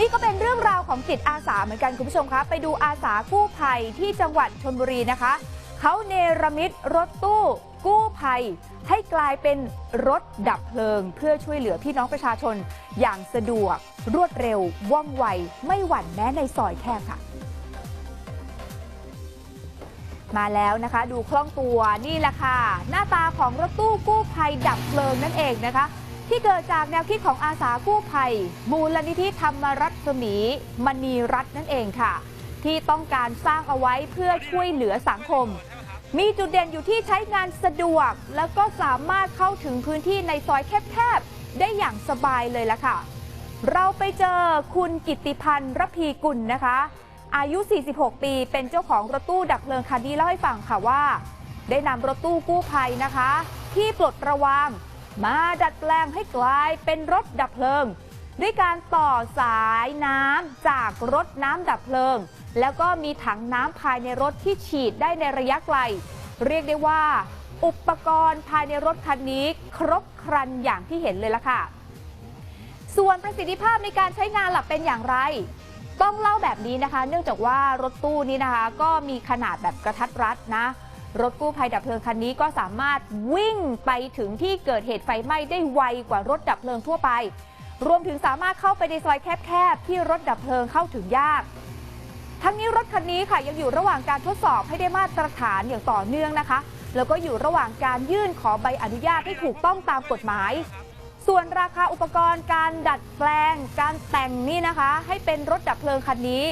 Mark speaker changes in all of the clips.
Speaker 1: นี่ก็เป็นเรื่องราวของจิตอาสาเหมือนกันคุณผู้ชมคะไปดูอาสากู้ภัยที่จังหวัดชนบุรีนะคะ เขาเนรมิตรถตู้กู้ภัย ให้กลายเป็นรถดับเพลิง เพื่อช่วยเหลือพี่น้องประชาชน อย่างสะดวก รวดเร็ว ว่องไว ไม่หวั่นแม้ในซอยแคบค่ะ มาแล้วนะคะ ดูคล่องตัวนี่แหละค่ะ หน้าตาของรถตู้กู้ภัยดับเพลิงนั่นเองนะคะ ที่เกิดจากแนวคิดของอาสากู้ภัย มูลนิธิธรรมรัศมีมณีรัตน์นั่นเองค่ะ ที่ต้องการสร้างเอาไว้เพื่อช่วยเหลือสังคม มีจุดเด่นอยู่ที่ใช้งานสะดวก แล้วก็สามารถเข้าถึงพื้นที่ในซอยแคบๆได้อย่างสบายเลยละค่ะ เราไปเจอคุณกิติพันธ์รพีกุลนะคะ อายุ 46 ปีเป็นเจ้าของรถตู้ดับเพลิงคันนี้เล่าให้ฟังค่ะว่า ได้นำรถตู้กู้ภัยนะคะ ที่ปลดระวาง มาดัดแปลงให้กลายเป็นรถดับเพลิง ด้วยการต่อสายน้ำจากรถน้ำดับเพลิง แล้วก็มีถังน้ำภายในรถที่ฉีดได้ในระยะไกล เรียกได้ว่า อุปกรณ์ภายในรถคันนี้ครบครันอย่างที่เห็นเลยล่ะค่ะ ส่วนประสิทธิภาพในการใช้งานหลับเป็นอย่างไรต้องเล่าแบบนี้นะคะ เนื่องจากว่ารถตู้นี้นะคะ ก็มีขนาดแบบกระทัดรัดนะ รถกู้ภัยดับเพลิงคันนี้ก็สามารถวิ่งไปถึงที่เกิดเหตุไฟไหม้ได้ไวกว่ารถดับเพลิงทั่วไป รวมถึงสามารถเข้าไปในซอยแคบๆที่รถดับเพลิงเข้าถึงยาก ทั้งนี้รถคันนี้ค่ะยังอยู่ระหว่างการทดสอบให้ได้มาตรฐานอย่างต่อเนื่องนะคะ แล้วก็อยู่ระหว่างการยื่นขอใบอนุญาตให้ถูกต้องตามกฎหมาย ส่วนราคาอุปกรณ์การดัดแปลง การแต่งนี่นะคะ ให้เป็นรถดับเพลิงคันนี้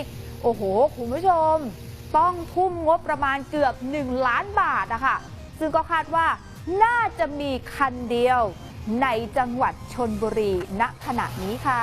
Speaker 1: โอ้โหคุณผู้ชม ต้องทุ่มงบประมาณเกือบ 1 ล้านบาทนะคะซึ่งก็คาดว่าน่าจะมีคันเดียวในจังหวัดชนบุรีณขณะนี้ค่ะ